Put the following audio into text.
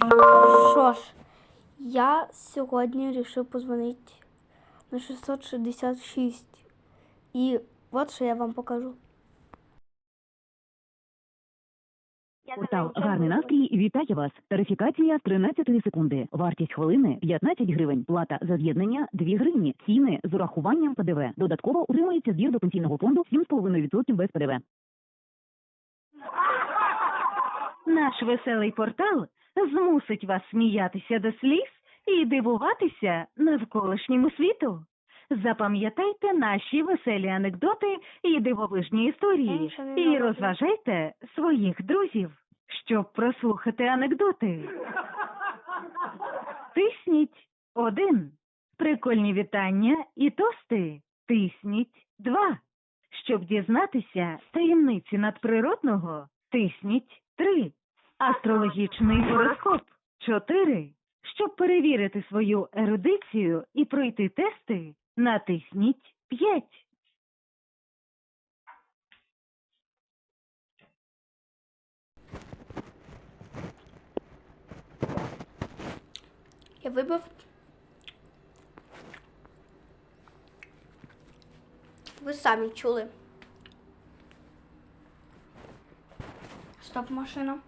Що ж, я сьогодні вирішив позвонити на 666. І от що я вам покажу. Портал Гарний настрій вітає вас. Тарифікація з 13 секунди. Вартість хвилини 15 гривень. Плата за з'єднання 2 гривні. Ціни з урахуванням ПДВ. Додатково утримується збір до пенсійного фонду 7,5% без ПДВ. Наш веселий портал змусить вас сміятися до сліз і дивуватися навколишньому світу. Запам'ятайте наші веселі анекдоти і дивовижні історії, і розважайте своїх друзів, щоб прослухати анекдоти. Тисніть один. Прикольні вітання і тости. Тисніть два. Щоб дізнатися таємниці надприродного, тисніть три. Астрологічний гороскоп чотири. Щоб перевірити свою ерудицію і пройти тести, натисніть п'ять. Я вибив. Ви самі чули. Стоп машина.